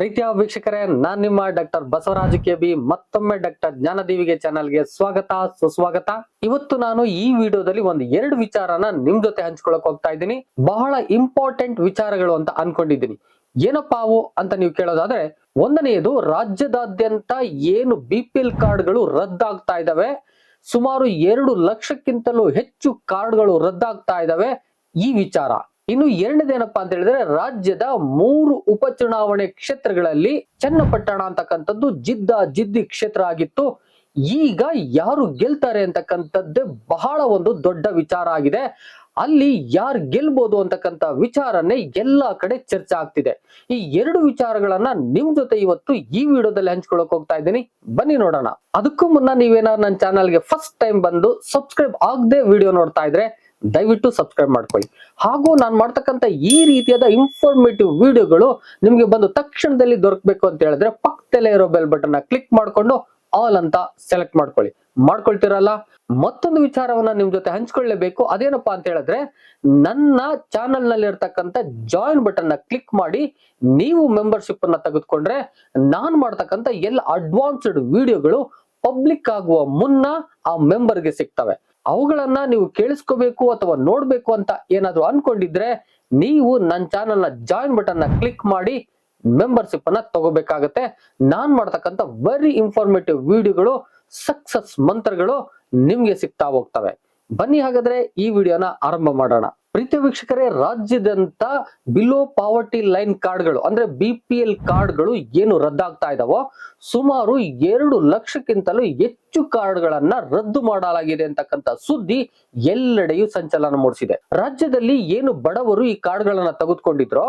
ಪ್ರೀತಿಯ ವೀಕ್ಷಕರೇ, ನಾನ್ ನಿಮ್ಮ ಡಾಕ್ಟರ್ ಬಸವರಾಜ ಕೆ ಬಿ ಮತ್ತೊಮ್ಮೆ ಡಾಕ್ಟರ್ ಜ್ಞಾನದೇವಿಗೆ ಚಾನಲ್ಗೆ ಸ್ವಾಗತ, ಸುಸ್ವಾಗತ. ಇವತ್ತು ನಾನು ಈ ವಿಡಿಯೋದಲ್ಲಿ ಒಂದು ಎರಡು ವಿಚಾರನ ನಿಮ್ ಜೊತೆ ಹಂಚ್ಕೊಳಕ್ ಹೋಗ್ತಾ ಇದ್ದೀನಿ. ಬಹಳ ಇಂಪಾರ್ಟೆಂಟ್ ವಿಚಾರಗಳು ಅಂತ ಅನ್ಕೊಂಡಿದ್ದೀನಿ. ಏನಪ್ಪಾ ಅವು ಅಂತ ನೀವು ಕೇಳೋದಾದ್ರೆ, ಒಂದನೆಯದು ರಾಜ್ಯದಾದ್ಯಂತ ಏನು ಬಿ ಪಿ ಎಲ್ ಕಾರ್ಡ್ಗಳು ರದ್ದಾಗ್ತಾ ಇದಾವೆ, ಸುಮಾರು ಎರಡು ಲಕ್ಷಕ್ಕಿಂತಲೂ ಹೆಚ್ಚು ಕಾರ್ಡ್ಗಳು ರದ್ದಾಗ್ತಾ ಇದಾವೆ, ಈ ವಿಚಾರ. ಇನ್ನು ಎರಡನೇದೇನಪ್ಪಾ ಅಂತ ಹೇಳಿದ್ರೆ ರಾಜ್ಯದ ಮೂರು ಉಪಚುನಾವಣೆ ಕ್ಷೇತ್ರಗಳಲ್ಲಿ ಚನ್ನಪಟ್ಟಣ ಅಂತಕ್ಕಂಥದ್ದು ಜಿದ್ದ ಜಿದ್ದಿ ಕ್ಷೇತ್ರ ಆಗಿತ್ತು. ಈಗ ಯಾರು ಗೆಲ್ತಾರೆ ಅಂತಕ್ಕಂಥದ್ದೇ ಬಹಳ ಒಂದು ದೊಡ್ಡ ವಿಚಾರ ಆಗಿದೆ. ಅಲ್ಲಿ ಯಾರು ಗೆಲ್ಬೋದು ಅಂತಕ್ಕಂಥ ವಿಚಾರನೇ ಎಲ್ಲಾ ಕಡೆ ಚರ್ಚೆ ಆಗ್ತಿದೆ. ಈ ಎರಡು ವಿಚಾರಗಳನ್ನ ನಿಮ್ ಜೊತೆ ಇವತ್ತು ಈ ವಿಡಿಯೋದಲ್ಲಿ ಹಂಚ್ಕೊಳಕ್ ಹೋಗ್ತಾ ಇದ್ದೀನಿ. ಬನ್ನಿ ನೋಡೋಣ. ಅದಕ್ಕೂ ಮುನ್ನ ನೀವೇನಾದ್ರು ನನ್ನ ಚಾನಲ್ಗೆ ಫಸ್ಟ್ ಟೈಮ್ ಬಂದು ಸಬ್ಸ್ಕ್ರೈಬ್ ಆಗದೆ ವಿಡಿಯೋ ನೋಡ್ತಾ ಇದ್ರೆ ದಯವಿಟ್ಟು ಸಬ್ಸ್ಕ್ರೈಬ್ ಮಾಡ್ಕೊಳ್ಳಿ. ಹಾಗೂ ನಾನು ಮಾಡ್ತಕ್ಕಂಥ ಈ ರೀತಿಯಾದ ಇನ್ಫಾರ್ಮೇಟಿವ್ ವಿಡಿಯೋಗಳು ನಿಮಗೆ ಬಂದು ತಕ್ಷಣದಲ್ಲಿ ದೊರಕಬೇಕು ಅಂತ ಹೇಳಿದ್ರೆ ಪಕ್ಕದಲ್ಲೇ ಇರೋ ಬೆಲ್ ಬಟನ್ ಕ್ಲಿಕ್ ಮಾಡಿಕೊಂಡು ಆಲ್ ಅಂತ ಸೆಲೆಕ್ಟ್ ಮಾಡ್ಕೊಳ್ಳಿ. ಮಾಡ್ಕೊಳ್ತಿರಲ್ಲ? ಮತ್ತೊಂದು ವಿಚಾರವನ್ನ ನಿಮ್ ಜೊತೆ ಹಂಚ್ಕೊಳ್ಳೇಬೇಕು. ಅದೇನಪ್ಪಾ ಅಂತ ಹೇಳಿದ್ರೆ ನನ್ನ ಚಾನಲ್ನಲ್ಲಿ ಇರ್ತಕ್ಕಂಥ ಜಾಯಿನ್ ಬಟನ್ ಕ್ಲಿಕ್ ಮಾಡಿ ನೀವು ಮೆಂಬರ್ಶಿಪ್ ಅನ್ನ ತೆಗೆದುಕೊಂಡ್ರೆ ನಾನು ಮಾಡ್ತಕ್ಕಂಥ ಎಲ್ಲ ಅಡ್ವಾನ್ಸ್ಡ್ ವಿಡಿಯೋಗಳು ಪಬ್ಲಿಕ್ ಆಗುವ ಮುನ್ನ ಆ ಮೆಂಬರ್ಗೆ ಸಿಗ್ತವೆ. ಅವುಗಳನ್ನ ನೀವು ಕೇಳಿಸ್ಕೋಬೇಕು ಅಥವಾ ನೋಡ್ಬೇಕು ಅಂತ ಏನಾದ್ರು ಅನ್ಕೊಂಡಿದ್ರೆ ನೀವು ನನ್ನ ಚಾನೆಲ್ನ ಜಾಯಿನ್ ಬಟನ್ ಕ್ಲಿಕ್ ಮಾಡಿ ಮೆಂಬರ್ಶಿಪ್ ಅನ್ನ ತಗೋಬೇಕಾಗತ್ತೆ. ನಾನ್ ಮಾಡ್ತಕ್ಕಂಥ ವೆರಿ ಇನ್ಫಾರ್ಮೇಟಿವ್ ವಿಡಿಯೋಗಳು ಸಕ್ಸಸ್ ಮಂತ್ರಗಳು ನಿಮ್ಗೆ ಸಿಗ್ತಾ ಹೋಗ್ತವೆ. ಬನ್ನಿ ಹಾಗಾದ್ರೆ ಈ ವಿಡಿಯೋನ ಆರಂಭ ಮಾಡೋಣ. ಪ್ರೀತಿ ವೀಕ್ಷಕರೇ, ರಾಜ್ಯದಂತ ಬಿಲೋ ಪಾವರ್ಟಿ ಲೈನ್ ಕಾರ್ಡ್ಗಳು, ಅಂದ್ರೆ ಬಿ ಪಿ ಎಲ್ ಕಾರ್ಡ್ಗಳು ಏನು ರದ್ದಾಗ್ತಾ ಇದಾವೋ, ಸುಮಾರು ಎರಡು ಲಕ್ಷಕ್ಕಿಂತಲೂ ಹೆಚ್ಚು ಕಾರ್ಡ್ಗಳನ್ನ ರದ್ದು ಮಾಡಲಾಗಿದೆ ಅಂತಕ್ಕಂಥ ಸುದ್ದಿ ಎಲ್ಲೆಡೆಯೂ ಸಂಚಲನ ಮೂಡಿಸಿದೆ. ರಾಜ್ಯದಲ್ಲಿ ಏನು ಬಡವರು ಈ ಕಾರ್ಡ್ಗಳನ್ನ ತೆಗೆದುಕೊಂಡಿದ್ರೋ,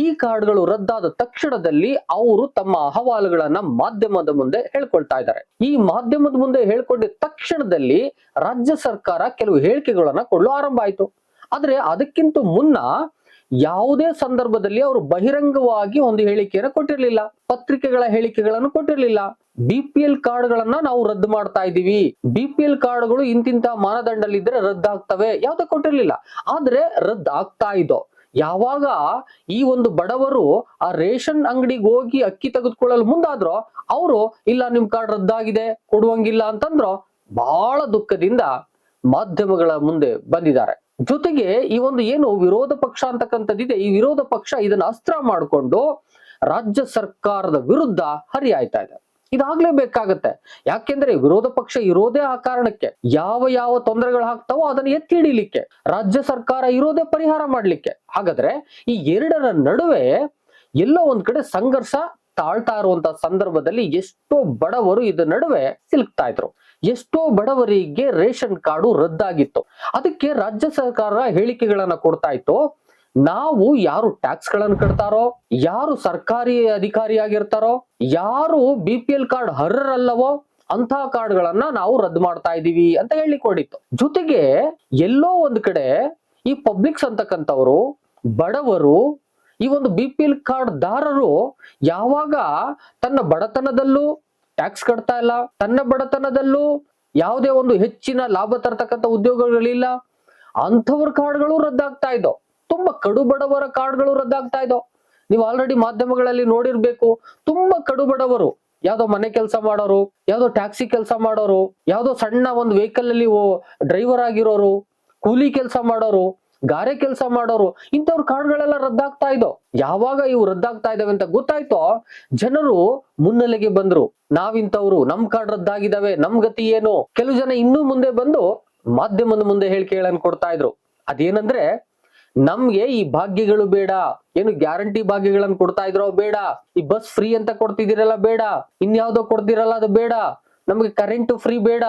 ಈ ಕಾರ್ಡ್ಗಳು ರದ್ದಾದ ತಕ್ಷಣದಲ್ಲಿ ಅವರು ತಮ್ಮ ಅಹವಾಲುಗಳನ್ನ ಮಾಧ್ಯಮದ ಮುಂದೆ ಹೇಳ್ಕೊಳ್ತಾ ಇದ್ದಾರೆ. ಈ ಮಾಧ್ಯಮದ ಮುಂದೆ ಹೇಳ್ಕೊಂಡಿದ್ದ ತಕ್ಷಣದಲ್ಲಿ ರಾಜ್ಯ ಸರ್ಕಾರ ಕೆಲವು ಹೇಳಿಕೆಗಳನ್ನ ಕೊಡಲು ಆರಂಭ ಆಯ್ತು. ಆದ್ರೆ ಅದಕ್ಕಿಂತ ಮುನ್ನ ಯಾವುದೇ ಸಂದರ್ಭದಲ್ಲಿ ಅವರು ಬಹಿರಂಗವಾಗಿ ಒಂದು ಹೇಳಿಕೆಯನ್ನು ಕೊಟ್ಟಿರಲಿಲ್ಲ. ಪತ್ರಿಕೆಗಳ ಹೇಳಿಕೆಗಳನ್ನು ಕೊಟ್ಟಿರಲಿಲ್ಲ. ಬಿ ಪಿ ಎಲ್ ಕಾರ್ಡ್ಗಳನ್ನ ನಾವು ರದ್ದು ಮಾಡ್ತಾ ಇದ್ದೀವಿ. ಬಿ ಪಿ ಎಲ್ ಕಾರ್ಡ್ಗಳು ಇಂತಿಂತ ಮಾನದಂಡಲ್ಲಿದ್ರೆ ರದ್ದಾಗ್ತವೆ. ಯಾವ್ದು ಕೊಟ್ಟಿರಲಿಲ್ಲ. ಆದ್ರೆ ರದ್ದಾಗ್ತಾ ಇದ್ದೋ, ಯಾವಾಗ ಈ ಒಂದು ಬಡವರು ಆ ರೇಷನ್ ಅಂಗಡಿಗೆ ಹೋಗಿ ಅಕ್ಕಿ ತೆಗೆದುಕೊಳ್ಳಲು ಮುಂದಾದ್ರೋ, ಅವರು, ಇಲ್ಲ, ನಿಮ್ ಕಾರ್ಡ್ ರದ್ದಾಗಿದೆ, ಕೊಡುವಂಗಿಲ್ಲ ಅಂತಂದ್ರು ಬಹಳ ದುಃಖದಿಂದ ಮಾಧ್ಯಮಗಳ ಮುಂದೆ ಬಂದಿದ್ದಾರೆ. ಜೊತೆಗೆ ಈ ಒಂದು ಏನು ವಿರೋಧ ಪಕ್ಷ ಅಂತಕ್ಕಂಥದ್ದಿದೆ, ಈ ವಿರೋಧ ಪಕ್ಷ ಇದನ್ನ ಅಸ್ತ್ರ ಮಾಡಿಕೊಂಡು ರಾಜ್ಯ ಸರ್ಕಾರದ ವಿರುದ್ಧ ಹರಿಯಾಯ್ತಾ ಇದೆ. ಇದಾಗ್ಲೇಬೇಕಾಗತ್ತೆ ಯಾಕೆಂದ್ರೆ ವಿರೋಧ ಪಕ್ಷ ಇರೋದೇ ಆ ಕಾರಣಕ್ಕೆ. ಯಾವ ಯಾವ ತೊಂದರೆಗಳು ಹಾಕ್ತಾವೋ ಅದನ್ನ ಎತ್ತಿ ಹಿಡಿಲಿಕ್ಕೆ. ರಾಜ್ಯ ಸರ್ಕಾರ ಇರೋದೇ ಪರಿಹಾರ ಮಾಡ್ಲಿಕ್ಕೆ. ಹಾಗಾದ್ರೆ ಈ ಎರಡರ ನಡುವೆ ಎಲ್ಲೋ ಒಂದ್ ಕಡೆ ಸಂಘರ್ಷ ತಾಳ್ತಾ ಇರುವಂತ ಸಂದರ್ಭದಲ್ಲಿ ಎಷ್ಟೋ ಬಡವರು ಇದ್ರ ನಡುವೆ ಸಿಲುಕ್ತಾ ಇದ್ರು. ಎಷ್ಟೋ ಬಡವರಿಗೆ ರೇಷನ್ ಕಾರ್ಡು ರದ್ದಾಗಿತ್ತು. ಅದಕ್ಕೆ ರಾಜ್ಯ ಸರ್ಕಾರ ಹೇಳಿಕೆಗಳನ್ನ ಕೊಡ್ತಾ ಇತ್ತು. ನಾವು ಯಾರು ಟ್ಯಾಕ್ಸ್ ಗಳನ್ನ ಕಟ್ತಾರೋ, ಯಾರು ಸರ್ಕಾರಿ ಅಧಿಕಾರಿಯಾಗಿರ್ತಾರೋ ಯಾರು ಬಿ ಪಿ ಎಲ್ ಕಾರ್ಡ್ ಅರ್ಹರಲ್ಲವೋ ಅಂತಹ ಕಾರ್ಡ್ಗಳನ್ನ ನಾವು ರದ್ದು ಮಾಡ್ತಾ ಇದೀವಿ ಅಂತ ಹೇಳಿಕೊಂಡಿತ್ತು. ಜೊತೆಗೆ ಎಲ್ಲೋ ಒಂದ್ ಕಡೆ ಈ ಪಬ್ಲಿಕ್ಸ್ ಅಂತಕ್ಕಂಥವ್ರು, ಬಡವರು, ಈ ಒಂದು ಬಿ ಪಿ ಎಲ್ ಕಾರ್ಡ್ ದಾರರು ಯಾವಾಗ ತನ್ನ ಬಡತನದಲ್ಲೂ ಟ್ಯಾಕ್ಸ್ ಕಟ್ತಾ ಇಲ್ಲ. ತನ್ನ ಬಡತನದಲ್ಲೂ ಯಾವುದೇ ಒಂದು ಹೆಚ್ಚಿನ ಲಾಭ ತರತಕ್ಕಂಥ ಉದ್ಯೋಗಗಳಿಲ್ಲ. ಅಂಥವ್ರ ಕಾರ್ಡ್ಗಳು ರದ್ದಾಗ್ತಾ ಇದ್ದೋ ತುಂಬಾ ಕಡು ಬಡವರ ಕಾರ್ಡ್ಗಳು ರದ್ದಾಗ್ತಾ ಇದ್ದೋ ನೀವು ಆಲ್ರೆಡಿ ಮಾಧ್ಯಮಗಳಲ್ಲಿ ನೋಡಿರ್ಬೇಕು, ತುಂಬಾ ಕಡು ಬಡವರು ಯಾವ್ದೋ ಮನೆ ಕೆಲಸ ಮಾಡೋರು, ಯಾವ್ದೋ ಟ್ಯಾಕ್ಸಿ ಕೆಲಸ ಮಾಡೋರು, ಯಾವ್ದೋ ಸಣ್ಣ ಒಂದು ವೆಹಿಕಲ್ ಅಲ್ಲಿ ಡ್ರೈವರ್ ಆಗಿರೋರು, ಕೂಲಿ ಕೆಲಸ ಮಾಡೋರು ಗಾರೆ ಕೆಲಸ ಮಾಡೋರು, ಇಂಥವ್ರ ಕಾರ್ಡ್ಗಳೆಲ್ಲ ರದ್ದಾಗ್ತಾ ಇದ್ದೋ? ಯಾವಾಗ ಇವು ರದ್ದಾಗ್ತಾ ಇದಾವೆ ಅಂತ ಗೊತ್ತಾಯ್ತೋ? ಜನರು ಮುನ್ನೆಲೆಗೆ ಬಂದ್ರು. ನಾವಿಂಥವ್ರು, ನಮ್ ಕಾರ್ಡ್ ರದ್ದಾಗಿದ್ದಾವೆ ನಮ್ ಗತಿ ಏನು? ಕೆಲವು ಜನ ಇನ್ನೂ ಮುಂದೆ ಬಂದು ಮಾಧ್ಯಮದ ಮುಂದೆ ಹೇಳಿಕೆಗಳನ್ನು ಕೊಡ್ತಾ ಇದ್ರು. ಅದೇನಂದ್ರೆ, ನಮ್ಗೆ ಈ ಭಾಗ್ಯಗಳು ಬೇಡ. ಏನು ಗ್ಯಾರಂಟಿ ಭಾಗ್ಯಗಳನ್ನು ಕೊಡ್ತಾ ಇದ್ರೋ ಬೇಡ. ಈ ಬಸ್ ಫ್ರೀ ಅಂತ ಕೊಡ್ತಿದಿರಲ್ಲ ಬೇಡ. ಇನ್ಯಾವ್ದೋ ಕೊಡ್ತಿರಲ್ಲ ಅದು ಬೇಡ. ನಮ್ಗೆ ಕರೆಂಟ್ ಫ್ರೀ ಬೇಡ.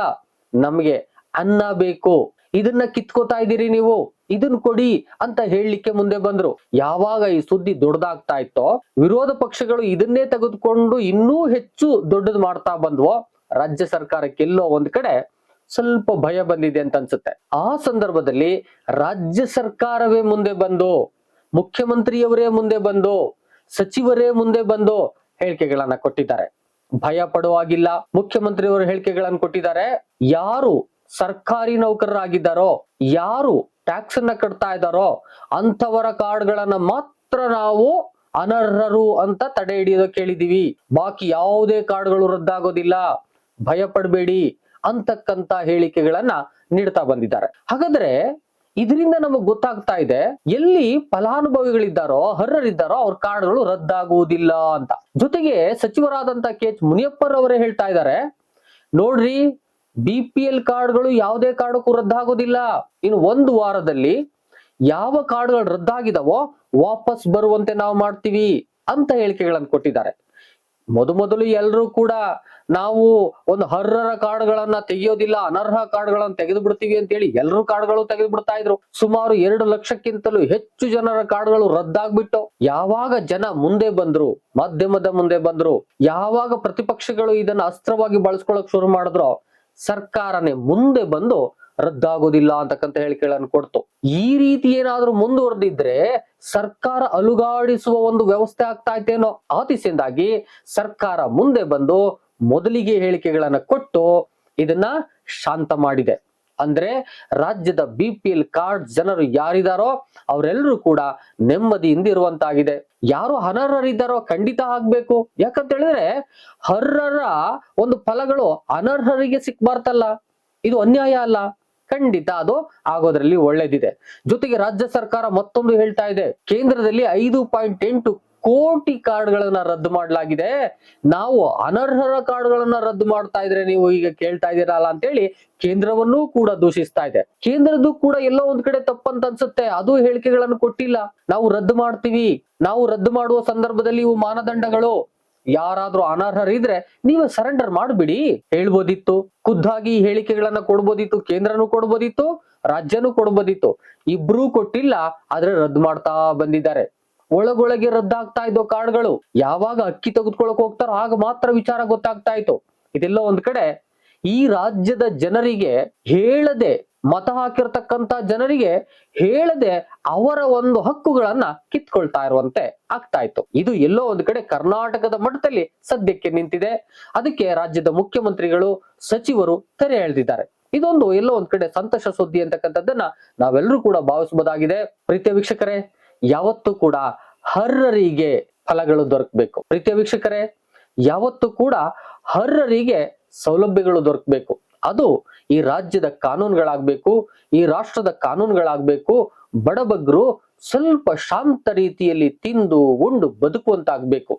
ನಮ್ಗೆ ಅನ್ನ ಬೇಕು. ಇದನ್ನ ಕಿತ್ಕೋತಾ ಇದೀರಿ ನೀವು. ಇದನ್ನ ಕೊಡಿ ಅಂತ ಹೇಳಲಿಕ್ಕೆ ಮುಂದೆ ಬಂದ್ರು. ಯಾವಾಗ ಈ ಸುದ್ದಿ ದೊಡ್ಡದಾಗ್ತಾ ಇತ್ತೋ, ವಿರೋಧ ಪಕ್ಷಗಳು ಇದನ್ನೇ ತೆಗೆದುಕೊಂಡು ಇನ್ನೂ ಹೆಚ್ಚು ದೊಡ್ಡದು ಮಾಡ್ತಾ ಬಂದ್ವೋ, ರಾಜ್ಯ ಸರ್ಕಾರಕ್ಕೆಲ್ಲೋ ಒಂದ್ ಕಡೆ ಸ್ವಲ್ಪ ಭಯ ಬಂದಿದೆ ಅಂತ ಅನ್ಸುತ್ತೆ. ಆ ಸಂದರ್ಭದಲ್ಲಿ ರಾಜ್ಯ ಸರ್ಕಾರವೇ ಮುಂದೆ ಬಂದು, ಮುಖ್ಯಮಂತ್ರಿಯವರೇ ಮುಂದೆ ಬಂದು, ಸಚಿವರೇ ಮುಂದೆ ಬಂದು ಹೇಳಿಕೆಗಳನ್ನ ಕೊಟ್ಟಿದ್ದಾರೆ. ಭಯ ಪಡುವಾಗಿಲ್ಲ ಮುಖ್ಯಮಂತ್ರಿಯವರು ಹೇಳಿಕೆಗಳನ್ನು ಕೊಟ್ಟಿದ್ದಾರೆ. ಯಾರು ಸರ್ಕಾರಿ ನೌಕರರಾಗಿದ್ದಾರೋ, ಯಾರು ಟ್ಯಾಕ್ಸ್ ಅನ್ನ ಕಟ್ತಾ ಇದ್ದಾರೋ ಅಂಥವರ ಕಾರ್ಡ್ಗಳನ್ನ ಮಾತ್ರ ನಾವು ಅನರ್ಹರು ಅಂತ ತಡೆ ಹಿಡಿಯೋದಕ್ಕೆ ಹೇಳಿದೀವಿ ಬಾಕಿ ಯಾವುದೇ ಕಾರ್ಡ್ಗಳು ರದ್ದಾಗೋದಿಲ್ಲ. ಭಯ ಪಡಬೇಡಿ ಅಂತಕ್ಕಂತ ಹೇಳಿಕೆಗಳನ್ನ ನೀಡ್ತಾ ಬಂದಿದ್ದಾರೆ. ಹಾಗಾದ್ರೆ ಇದರಿಂದ ನಮಗ್ ಗೊತ್ತಾಗ್ತಾ ಇದೆ, ಎಲ್ಲಿ ಫಲಾನುಭವಿಗಳಿದ್ದಾರೋ, ಅರ್ಹರಿದ್ದಾರೋ ಅವ್ರ ಕಾರ್ಡ್ಗಳು ರದ್ದಾಗುವುದಿಲ್ಲ ಅಂತ. ಜೊತೆಗೆ ಸಚಿವರಾದಂತ ಕೆ ಎಚ್ ಮುನಿಯಪ್ಪರವರೇ ಹೇಳ್ತಾ ಇದ್ದಾರೆ, ನೋಡ್ರಿ ಬಿ ಪಿ ಎಲ್ ಕಾರ್ಡ್ಗಳು ಯಾವುದೇ ಕಾರ್ಡಕ್ಕೂ ರದ್ದಾಗೋದಿಲ್ಲ. ಇನ್ನು ಒಂದು ವಾರದಲ್ಲಿ ಯಾವ ಕಾರ್ಡ್ಗಳು ರದ್ದಾಗಿದಾವೋ ವಾಪಸ್ ಬರುವಂತೆ ನಾವು ಮಾಡ್ತೀವಿ ಅಂತ ಹೇಳಿಕೆಗಳನ್ನು ಕೊಟ್ಟಿದ್ದಾರೆ. ಮೊದಮೊದಲು ಎಲ್ಲರೂ ಕೂಡ ನಾವು ಒಂದು ಅರ್ಹರ ಕಾರ್ಡ್ಗಳನ್ನ ತೆಗೆಯೋದಿಲ್ಲ, ಅನರ್ಹ ಕಾರ್ಡ್ಗಳನ್ನು ತೆಗೆದು ಬಿಡ್ತೀವಿ ಅಂತ ಹೇಳಿ ಎಲ್ಲರೂ ಕಾರ್ಡ್ಗಳು ತೆಗೆದು ಬಿಡ್ತಾ ಇದ್ರು. ಸುಮಾರು ಎರಡು ಲಕ್ಷಕ್ಕಿಂತಲೂ ಹೆಚ್ಚು ಜನರ ಕಾರ್ಡ್ಗಳು ರದ್ದಾಗ್ಬಿಟ್ಟು ಯಾವಾಗ ಜನ ಮುಂದೆ ಬಂದ್ರು, ಮಾಧ್ಯಮದ ಮುಂದೆ ಬಂದ್ರು, ಯಾವಾಗ ಪ್ರತಿಪಕ್ಷಗಳು ಇದನ್ನ ಅಸ್ತ್ರವಾಗಿ ಬಳಸ್ಕೊಳಕ್ ಶುರು ಮಾಡಿದ್ರು ಸರ್ಕಾರನೇ ಮುಂದೆ ಬಂದು ರದ್ದಾಗೋದಿಲ್ಲ ಅಂತಕ್ಕಂತ ಹೇಳಿಕೆಗಳನ್ನು ಕೊಡ್ತು. ಈ ರೀತಿ ಏನಾದ್ರೂ ಮುಂದುವರೆದಿದ್ರೆ ಸರ್ಕಾರ ಅಲುಗಾಡಿಸುವ ಒಂದು ವ್ಯವಸ್ಥೆ ಆಗ್ತಾ ಐತೇನೋ ಆತಿಸಿಂದಾಗಿ ಸರ್ಕಾರ ಮುಂದೆ ಬಂದು ಮೊದಲಿಗೆ ಹೇಳಿಕೆಗಳನ್ನ ಕೊಟ್ಟು ಇದನ್ನ ಶಾಂತ ಮಾಡಿದೆ. ಅಂದ್ರೆ ರಾಜ್ಯದ ಬಿ ಪಿ ಎಲ್ ಕಾರ್ಡ್ ಜನರು ಯಾರಿದಾರೋ ಅವರೆಲ್ಲರೂ ಕೂಡ ನೆಮ್ಮದಿಯಿಂದ ಇರುವಂತಾಗಿದೆ. ಯಾರು ಅನರ್ಹರಿದ್ದಾರೋ ಖಂಡಿತ ಆಗ್ಬೇಕು. ಯಾಕಂತ ಹೇಳಿದ್ರೆ ಅರ್ಹರ ಒಂದು ಫಲಗಳು ಅನರ್ಹರಿಗೆ ಸಿಕ್ಬಾರ್ತಲ್ಲ ಇದು ಅನ್ಯಾಯ ಅಲ್ಲ. ಖಂಡಿತ ಅದು ಆಗೋದ್ರಲ್ಲಿ ಒಳ್ಳೇದಿದೆ. ಜೊತೆಗೆ ರಾಜ್ಯ ಸರ್ಕಾರ ಮತ್ತೊಂದು ಹೇಳ್ತಾ ಇದೆ. ಕೇಂದ್ರದಲ್ಲಿ ಐದು ಪಾಯಿಂಟ್ ಎಂಟು ಕೋಟಿ ಕಾರ್ಡ್ಗಳನ್ನ ರದ್ದು ಮಾಡಲಾಗಿದೆ. ನಾವು ಅನರ್ಹರ ಕಾರ್ಡ್ಗಳನ್ನ ರದ್ದು ಮಾಡ್ತಾ ಇದ್ರೆ ನೀವು ಈಗ ಕೇಳ್ತಾ ಇದೀರಲ್ಲ ಅಂತೇಳಿ ಕೇಂದ್ರವನ್ನೂ ಕೂಡ ದೂಷಿಸ್ತಾ ಇದೆ. ಕೇಂದ್ರದ್ದು ಕೂಡ ಎಲ್ಲೋ ಒಂದ್ ಕಡೆ ತಪ್ಪಂತ ಅನ್ಸುತ್ತೆ. ಅದು ಹೇಳಿಕೆಗಳನ್ನು ಕೊಟ್ಟಿಲ್ಲ. ನಾವು ರದ್ದು ಮಾಡ್ತೀವಿ. ನಾವು ರದ್ದು ಮಾಡುವ ಸಂದರ್ಭದಲ್ಲಿ ಇವು ಮಾನದಂಡಗಳು. ಯಾರಾದ್ರೂ ಅನರ್ಹರಿದ್ರೆ ನೀವು ಸರೆಂಡರ್ ಮಾಡ್ಬಿಡಿ. ಹೇಳ್ಬೋದಿತ್ತು. ಖುದ್ದಾಗಿ ಹೇಳಿಕೆಗಳನ್ನ ಕೊಡ್ಬೋದಿತ್ತು. ಕೇಂದ್ರನೂ ಕೊಡ್ಬೋದಿತ್ತು. ರಾಜ್ಯನೂ ಕೊಡ್ಬೋದಿತ್ತು. ಇಬ್ರೂ ಕೊಟ್ಟಿಲ್ಲ. ಆದ್ರೆ ರದ್ದು ಮಾಡ್ತಾ ಬಂದಿದ್ದಾರೆ. ಒಳಗೊಳಗೆ ರದ್ದಾಗ್ತಾ ಇದ್ದೋ ಕಾರ್ಡ್ಗಳು ಯಾವಾಗ ಅಕ್ಕಿ ತೆಗೆದುಕೊಳಕ್ ಹೋಗ್ತಾರೋ ಆಗ ಮಾತ್ರ ವಿಚಾರ ಗೊತ್ತಾಗ್ತಾ ಇತ್ತು. ಇದೆಲ್ಲ ಒಂದ್ ಕಡೆ ಈ ರಾಜ್ಯದ ಜನರಿಗೆ ಹೇಳದೆ ಮತ ಹಾಕಿರ್ತಕ್ಕಂತ ಜನರಿಗೆ ಹೇಳದೆ ಅವರ ಒಂದು ಹಕ್ಕುಗಳನ್ನ ಕಿತ್ಕೊಳ್ತಾ ಇರುವಂತೆ ಆಗ್ತಾ ಇತ್ತು. ಇದು ಎಲ್ಲೋ ಒಂದು ಕಡೆ ಕರ್ನಾಟಕದ ಮಟ್ಟದಲ್ಲಿ ಸದ್ಯಕ್ಕೆ ನಿಂತಿದೆ. ಅದಕ್ಕೆ ರಾಜ್ಯದ ಮುಖ್ಯಮಂತ್ರಿಗಳು, ಸಚಿವರು ತೆರೆ ಎಳೆದಿದ್ದಾರೆ. ಇದೊಂದು ಎಲ್ಲೋ ಒಂದ್ ಕಡೆ ಸಂತಸ ಸುದ್ದಿ ಅಂತಕ್ಕಂಥದ್ದನ್ನ ನಾವೆಲ್ಲರೂ ಕೂಡ ಭಾವಿಸಬಹುದಾಗಿದೆ. ಪ್ರೀತಿಯ ವೀಕ್ಷಕರೇ ಯಾವತ್ತೂ ಕೂಡ ಹರ್ರರಿಗೆ ಫಲಗಳು ದೊರಕಬೇಕು. ಪ್ರೀತಿಯ ವೀಕ್ಷಕರೇ, ಯಾವತ್ತೂ ಕೂಡ ಹರ್ರರಿಗೆ ಸೌಲಭ್ಯಗಳು ದೊರಕಬೇಕು. ಅದು ಈ ರಾಜ್ಯದ ಕಾನೂನುಗಳಾಗಬೇಕು, ಈ ರಾಷ್ಟ್ರದ ಕಾನೂನುಗಳಾಗಬೇಕು. ಬಡಬಗ್ರು ಸ್ವಲ್ಪ ಶಾಂತ ರೀತಿಯಲ್ಲಿ ತಿಂದು, ಉಂಡು, ಬದುಕುವಂತಾಗಬೇಕು.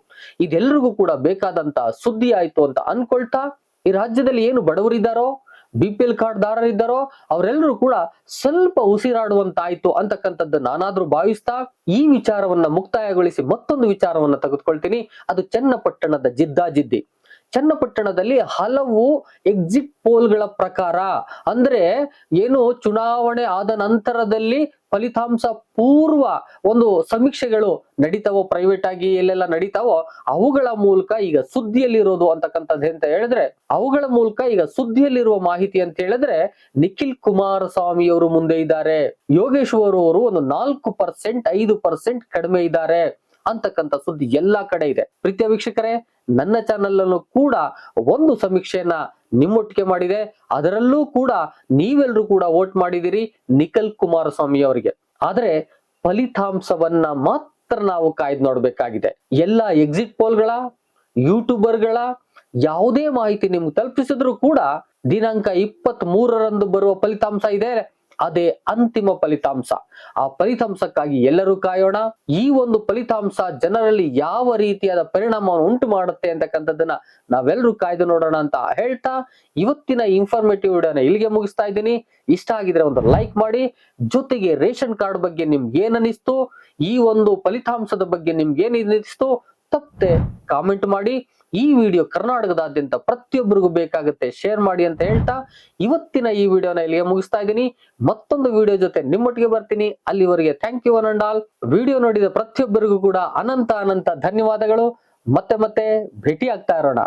ಇದೆಲ್ಲರಿಗೂ ಕೂಡ ಬೇಕಾದಂತ ಸುದ್ದಿ ಆಯ್ತು ಅಂತ ಅನ್ಕೊಳ್ತಾ, ಈ ರಾಜ್ಯದಲ್ಲಿ ಏನು ಬಡವರಿದ್ದಾರೋ ಬಿ ಪಿ ಎಲ್ ಕಾರ್ಡ್ ದಾರರಿದ್ದಾರೋ ಅವರೆಲ್ಲರೂ ಕೂಡ ಸ್ವಲ್ಪ ಉಸಿರಾಡುವಂತಾಯ್ತು ಅಂತಕ್ಕಂಥದ್ದು ನಾನಾದ್ರೂ ಭಾವಿಸ್ತಾ ಈ ವಿಚಾರವನ್ನ ಮುಕ್ತಾಯಗೊಳಿಸಿ ಮತ್ತೊಂದು ವಿಚಾರವನ್ನ ತೆಗೆದುಕೊಳ್ತೀನಿ. ಅದು ಚನ್ನಪಟ್ಟಣದ ಜಿದ್ದಾಜಿದ್ದಿ. ಚನ್ನಪಟ್ಟಣದಲ್ಲಿ ಹಲವು ಎಕ್ಸಿಟ್ ಪೋಲ್ಗಳ ಪ್ರಕಾರ, ಅಂದ್ರೆ ಏನು ಚುನಾವಣೆ ಆದ ನಂತರದಲ್ಲಿ ಫಲಿತಾಂಶ ಪೂರ್ವ ಒಂದು ಸಮೀಕ್ಷೆಗಳು ನಡೀತಾವೋ ಪ್ರೈವೇಟ್ ಆಗಿ ಎಲ್ಲೆಲ್ಲ ನಡೀತಾವೋ, ಅವುಗಳ ಮೂಲಕ ಈಗ ಸುದ್ದಿಯಲ್ಲಿರೋದು ಅಂತಕ್ಕಂಥದ್ದು ಅಂತ ಹೇಳಿದ್ರೆ, ಅವುಗಳ ಮೂಲಕ ಈಗ ಸುದ್ದಿಯಲ್ಲಿರುವ ಮಾಹಿತಿ ಅಂತ ಹೇಳಿದ್ರೆ ನಿಖಿಲ್ ಕುಮಾರಸ್ವಾಮಿ ಅವರು ಮುಂದೆ ಇದ್ದಾರೆ. ಯೋಗೇಶ್ವರ್ ಅವರು ಒಂದು ನಾಲ್ಕು ಪರ್ಸೆಂಟ್ ಐದು ಪರ್ಸೆಂಟ್ ಕಡಿಮೆ ಇದ್ದಾರೆ. ಅಂತಕ್ಕಂಥ ಸುದ್ದಿ ಎಲ್ಲಾ ಕಡೆ ಇದೆ. ಪ್ರೀತಿಯ ವೀಕ್ಷಕರೇ, ನನ್ನ ಚಾನೆಲ್ ಅನ್ನು ಕೂಡ ಒಂದು ಸಮೀಕ್ಷೆಯನ್ನ ನಿಮ್ಮೊಟ್ಟಿಗೆ ಮಾಡಿದೆ. ಅದರಲ್ಲೂ ಕೂಡ ನೀವೆಲ್ಲರೂ ಕೂಡ ವೋಟ್ ಮಾಡಿದಿರಿ ನಿಖಿಲ್ ಕುಮಾರಸ್ವಾಮಿ ಅವರಿಗೆ. ಆದ್ರೆ ಫಲಿತಾಂಶವನ್ನ ಮಾತ್ರ ನಾವು ಕಾಯ್ದು ನೋಡ್ಬೇಕಾಗಿದೆ. ಎಲ್ಲ ಎಕ್ಸಿಟ್ ಪೋಲ್ಗಳ ಯೂಟ್ಯೂಬರ್ಗಳ ಯಾವುದೇ ಮಾಹಿತಿ ನಿಮ್ಗೆ ತಲುಪಿಸಿದ್ರು ಕೂಡ ದಿನಾಂಕ ಇಪ್ಪತ್ತ್ ಮೂರರಂದು ಬರುವ ಫಲಿತಾಂಶ ಇದೆ. ಅದೇ ಅಂತಿಮ ಫಲಿತಾಂಶ. ಆ ಫಲಿತಾಂಶಕ್ಕಾಗಿ ಎಲ್ಲರೂ ಕಾಯೋಣ. ಈ ಒಂದು ಫಲಿತಾಂಶ ಜನರಲ್ಲಿ ಯಾವ ರೀತಿಯಾದ ಪರಿಣಾಮವನ್ನು ಉಂಟು ಮಾಡುತ್ತೆ ಅಂತಕ್ಕಂಥದ್ದನ್ನ ನಾವೆಲ್ಲರೂ ಕಾಯ್ದು ನೋಡೋಣ ಅಂತ ಹೇಳ್ತಾ ಇವತ್ತಿನ ಇನ್ಫಾರ್ಮೇಟಿವ್ ವಿಡಿಯೋನ ಇಲ್ಲಿಗೆ ಮುಗಿಸ್ತಾ ಇದ್ದೀನಿ. ಇಷ್ಟ ಆಗಿದ್ರೆ ಒಂದು ಲೈಕ್ ಮಾಡಿ. ಜೊತೆಗೆ ರೇಷನ್ ಕಾರ್ಡ್ ಬಗ್ಗೆ ನಿಮ್ಗೆ ಏನ್ ಈ ಒಂದು ಫಲಿತಾಂಶದ ಬಗ್ಗೆ ನಿಮ್ಗೆ ಏನಿಸ್ತು ತಪ್ಪದೆ ಕಾಮೆಂಟ್ ಮಾಡಿ. ಈ ವಿಡಿಯೋ ಕರ್ನಾಟಕದಾದ್ಯಂತ ಪ್ರತಿಯೊಬ್ಬರಿಗೂ ಬೇಕಾಗುತ್ತೆ. ಶೇರ್ ಮಾಡಿ ಅಂತ ಹೇಳ್ತಾ ಇವತ್ತಿನ ಈ ವಿಡಿಯೋನ ಇಲ್ಲಿಗೆ ಮುಗಿಸ್ತಾ ಇದ್ದೀನಿ. ಮತ್ತೊಂದು ವಿಡಿಯೋ ಜೊತೆ ನಿಮ್ಮೊಟ್ಟಿಗೆ ಬರ್ತೀನಿ. ಅಲ್ಲಿವರೆಗೆ thank you and all video ನೋಡಿದ ಪ್ರತಿಯೊಬ್ಬರಿಗೂ ಕೂಡ ಅನಂತ ಅನಂತ ಧನ್ಯವಾದಗಳು. ಮತ್ತೆ ಮತ್ತೆ ಭೇಟಿ ಆಗ್ತಾ ಇರೋಣ.